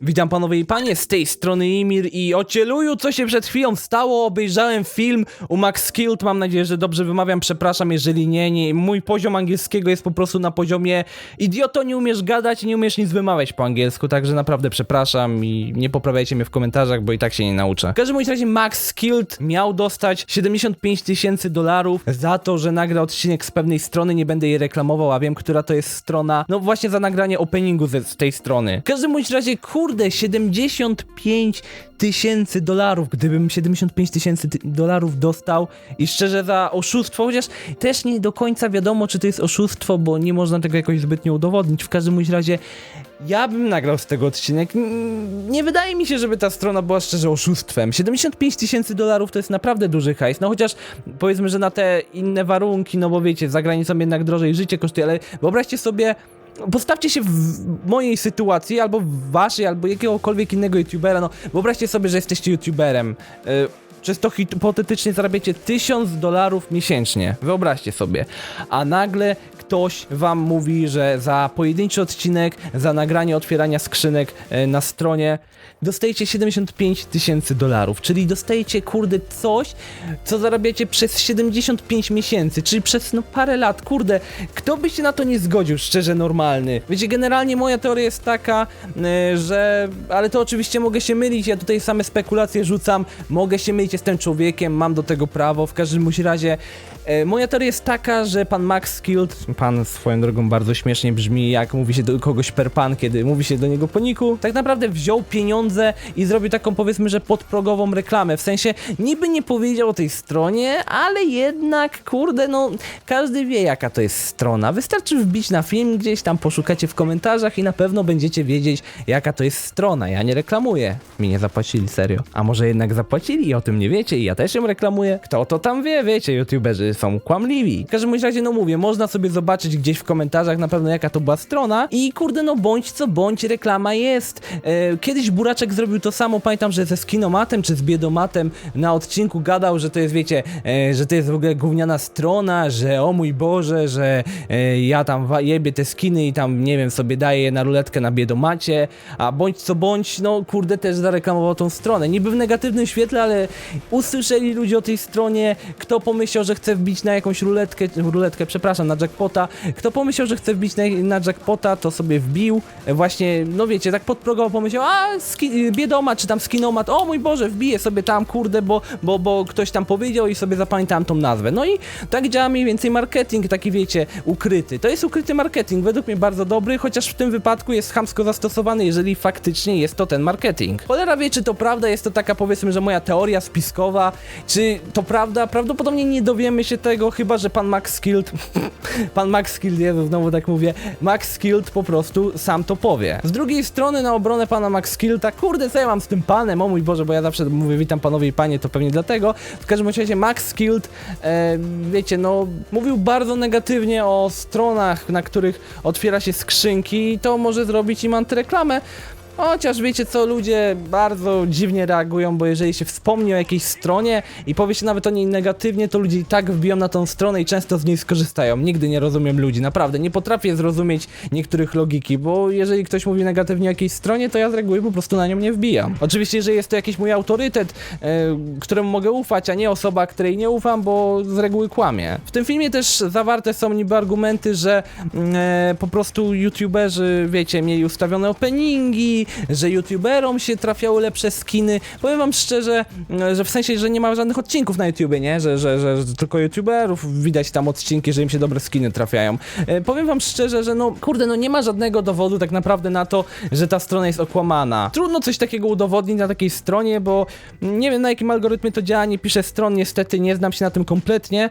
Witam panowie i panie, z tej strony Imir i o cieluju, co się przed chwilą stało, obejrzałem film u Max Kilt, mam nadzieję, że dobrze wymawiam, przepraszam, jeżeli nie, nie, mój poziom angielskiego jest po prostu na poziomie idioto, nie umiesz gadać, nie umiesz nic wymawiać po angielsku, także naprawdę przepraszam i nie poprawiajcie mnie w komentarzach, bo i tak się nie nauczę. W każdym razie Max Kilt miał dostać 75 tysięcy dolarów za to, że nagra odcinek z pewnej strony, nie będę jej reklamował, a wiem, która to jest strona, no właśnie za nagranie openingu z tej strony. W każdym razie, kurde, 75 tysięcy dolarów, gdybym 75 tysięcy ty- dolarów dostał i szczerze za oszustwo, chociaż też nie do końca wiadomo, czy to jest oszustwo, bo nie można tego jakoś zbytnio udowodnić. W każdym razie ja bym nagrał z tego odcinek. Nie wydaje mi się, żeby ta strona była szczerze oszustwem. 75 tysięcy dolarów to jest naprawdę duży hajs. No chociaż powiedzmy, że na te inne warunki, no bo wiecie, za granicą jednak drożej życie kosztuje, ale wyobraźcie sobie. Postawcie się w mojej sytuacji, albo w waszej, albo jakiegokolwiek innego youtubera. No, wyobraźcie sobie, że jesteście youtuberem. Yy, czysto hipotetycznie zarabiacie 1000 dolarów miesięcznie. Wyobraźcie sobie. A nagle ktoś wam mówi, że za pojedynczy odcinek, za nagranie otwierania skrzynek e, na stronie dostajecie 75 tysięcy dolarów, czyli dostajecie kurde coś, co zarabiacie przez 75 miesięcy, czyli przez no parę lat, kurde, kto by się na to nie zgodził, szczerze normalny. Wiecie, generalnie moja teoria jest taka, e, że, ale to oczywiście mogę się mylić, ja tutaj same spekulacje rzucam, mogę się mylić, jestem człowiekiem, mam do tego prawo, w każdym razie e, moja teoria jest taka, że pan Max Skilled, pan swoją drogą bardzo śmiesznie brzmi, jak mówi się do kogoś per pan, kiedy mówi się do niego po niku, tak naprawdę wziął pieniądze i zrobił taką powiedzmy, że podprogową reklamę, w sensie niby nie powiedział o tej stronie, ale jednak, kurde, no każdy wie jaka to jest strona, wystarczy wbić na film, gdzieś tam poszukacie w komentarzach i na pewno będziecie wiedzieć jaka to jest strona, ja nie reklamuję, mi nie zapłacili, serio, a może jednak zapłacili i o tym nie wiecie i ja też ją reklamuję, kto to tam wie, wiecie, youtuberzy są kłamliwi. W każdym razie, no mówię, można sobie zobaczyć gdzieś w komentarzach na pewno jaka to była strona i kurde, no bądź co bądź, reklama jest. E, kiedyś Buraczek zrobił to samo, pamiętam, że ze Skinomatem czy z Biedomatem na odcinku gadał, że to jest, wiecie, e, że to jest w ogóle gówniana strona, że o mój Boże, że e, ja tam jebie te skiny i tam, nie wiem, sobie daję je na ruletkę na Biedomacie, a bądź co bądź, no kurde, też zareklamował tą stronę. Niby w negatywnym świetle, ale usłyszeli ludzie o tej stronie, kto pomyślał, że chce wbić na jakąś ruletkę, ruletkę, przepraszam, na jackpota, kto pomyślał, że chce wbić na, na jackpota, to sobie wbił, właśnie, no wiecie, tak podprogowo pomyślał, a ski, biedoma, czy tam skinomat, o mój Boże, wbiję sobie tam, kurde, bo, bo, bo ktoś tam powiedział i sobie zapamiętałem tą nazwę. No i tak działa mniej więcej marketing, taki wiecie, ukryty. To jest ukryty marketing, według mnie bardzo dobry, chociaż w tym wypadku jest chamsko zastosowany, jeżeli faktycznie jest to ten marketing. Cholera wie, czy to prawda, jest to taka powiedzmy, że moja teoria spiskowa, czy to prawda? Prawdopodobnie nie dowiemy się tego, chyba, że pan Max Skilled, pan Max Skilled, Jezu, znowu tak mówię, Max Skilled po prostu sam to powie. Z drugiej strony na obronę pana Max Skillta, kurde, co ja mam z tym panem, o mój Boże, bo ja zawsze mówię witam panowie i panie, to pewnie dlatego. W każdym razie Max Skilled, e, wiecie, no, mówił bardzo negatywnie o stronach, na których otwiera się skrzynki i to może zrobić im antyreklamę, Chociaż wiecie co, ludzie bardzo dziwnie reagują, bo jeżeli się wspomni o jakiejś stronie i powie się nawet o niej negatywnie, to ludzie i tak wbiją na tą stronę i często z niej skorzystają. Nigdy nie rozumiem ludzi, naprawdę. Nie potrafię zrozumieć niektórych logiki, bo jeżeli ktoś mówi negatywnie o jakiejś stronie, to ja z reguły po prostu na nią nie wbijam. Oczywiście, że jest to jakiś mój autorytet, e, któremu mogę ufać, a nie osoba, której nie ufam, bo z reguły kłamie. W tym filmie też zawarte są niby argumenty, że e, po prostu youtuberzy, wiecie, mieli ustawione openingi, że youtuberom się trafiały lepsze skiny. Powiem wam szczerze, mm, że w sensie, że nie ma żadnych odcinków na YouTubie, nie? Że, że, że, że tylko youtuberów widać tam odcinki, że im się dobre skiny trafiają. E, powiem wam szczerze, że no, kurde, no nie ma żadnego dowodu tak naprawdę na to, że ta strona jest okłamana. Trudno coś takiego udowodnić na takiej stronie, bo nie wiem na jakim algorytmie to działa, nie piszę stron, niestety nie znam się na tym kompletnie.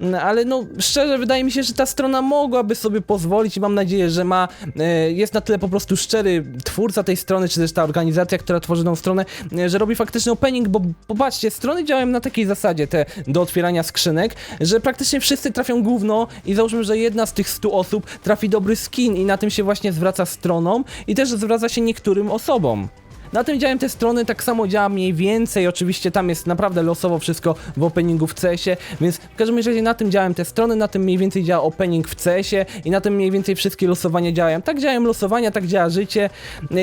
No, ale no szczerze wydaje mi się, że ta strona mogłaby sobie pozwolić i mam nadzieję, że ma, e, jest na tyle po prostu szczery twórca tej strony, czy też ta organizacja, która tworzy tą stronę, e, że robi faktyczny opening, bo popatrzcie, strony działają na takiej zasadzie, te do otwierania skrzynek, że praktycznie wszyscy trafią gówno i załóżmy, że jedna z tych 100 osób trafi dobry skin i na tym się właśnie zwraca stronom i też zwraca się niektórym osobom. Na tym działem te strony, tak samo działa mniej więcej, oczywiście tam jest naprawdę losowo wszystko w openingu w CS-ie, więc w każdym razie na tym działem te strony, na tym mniej więcej działa opening w CS-ie i na tym mniej więcej wszystkie losowania działają. Tak działają losowania, tak działa życie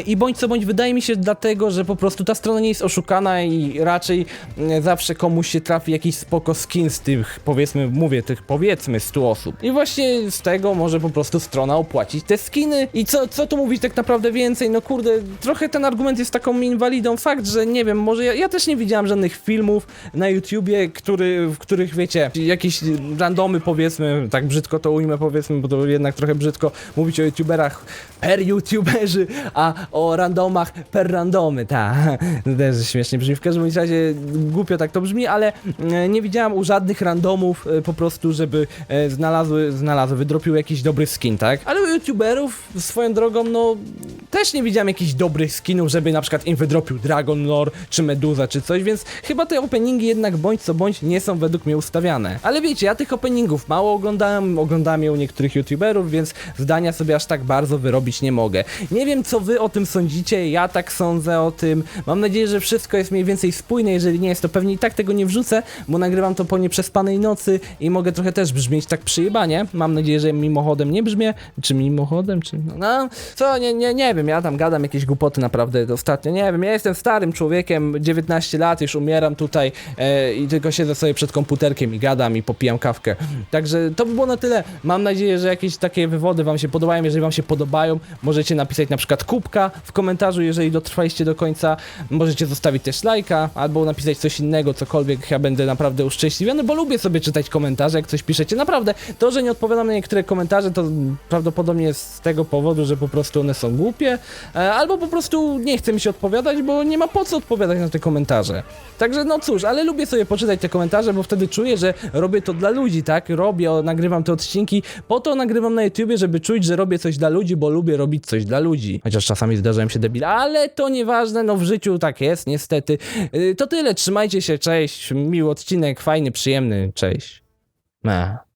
i bądź co bądź wydaje mi się dlatego, że po prostu ta strona nie jest oszukana i raczej zawsze komuś się trafi jakiś spoko skin z tych, powiedzmy, mówię, tych powiedzmy 100 osób. I właśnie z tego może po prostu strona opłacić te skiny. I co, co tu mówić tak naprawdę więcej? No kurde, trochę ten argument jest taką inwalidą. Fakt, że nie wiem, może ja, ja też nie widziałem żadnych filmów na YouTubie, który, w których wiecie, jakieś randomy powiedzmy, tak brzydko to ujmę powiedzmy, bo to jednak trochę brzydko mówić o YouTuberach per YouTuberzy, a o randomach per randomy. To też śmiesznie brzmi. W każdym razie głupio tak to brzmi, ale e, nie widziałem u żadnych randomów e, po prostu, żeby e, znalazły, znalazły, wydropił jakiś dobry skin, tak? Ale u YouTuberów swoją drogą, no też nie widziałem jakichś dobrych skinów, żeby na przykład im wydropił Dragon Lore, czy Meduza, czy coś, więc chyba te openingi jednak bądź co bądź nie są według mnie ustawiane. Ale wiecie, ja tych openingów mało oglądałem, oglądałem je u niektórych YouTuberów, więc zdania sobie aż tak bardzo wyrobić nie mogę. Nie wiem, co wy o tym sądzicie, ja tak sądzę o tym. Mam nadzieję, że wszystko jest mniej więcej spójne, jeżeli nie jest, to pewnie i tak tego nie wrzucę, bo nagrywam to po nieprzespanej nocy i mogę trochę też brzmieć tak przyjebanie. Mam nadzieję, że mimochodem nie brzmię, czy mimochodem, czy... No, no co, nie, nie, nie wiem, ja tam gadam jakieś głupoty naprawdę ostatnio, nie wiem, ja jestem starym człowiekiem, 19 lat, już umieram tutaj e, i tylko siedzę sobie przed komputerkiem i gadam i popijam kawkę. Także to by było na tyle. Mam nadzieję, że jakieś takie wywody wam się podobają. Jeżeli wam się podobają, możecie napisać na przykład kubka w komentarzu, jeżeli dotrwaliście do końca. Możecie zostawić też lajka, albo napisać coś innego, cokolwiek. Ja będę naprawdę uszczęśliwiony, bo lubię sobie czytać komentarze, jak coś piszecie. Naprawdę, to, że nie odpowiadam na niektóre komentarze, to prawdopodobnie z tego powodu, że po prostu one są głupie, e, albo po prostu nie chce mi się odpowiadać, bo nie ma po co odpowiadać na te komentarze. Także no cóż, ale lubię sobie poczytać te komentarze, bo wtedy czuję, że robię to dla ludzi, tak? Robię, nagrywam te odcinki, po to nagrywam na YouTubie, żeby czuć, że robię coś dla ludzi, bo lubię robić coś dla ludzi. Chociaż czasami zdarzają się debile, ale to nieważne, no w życiu tak jest, niestety. Yy, to tyle, trzymajcie się, cześć, miły odcinek, fajny, przyjemny, cześć. Meh.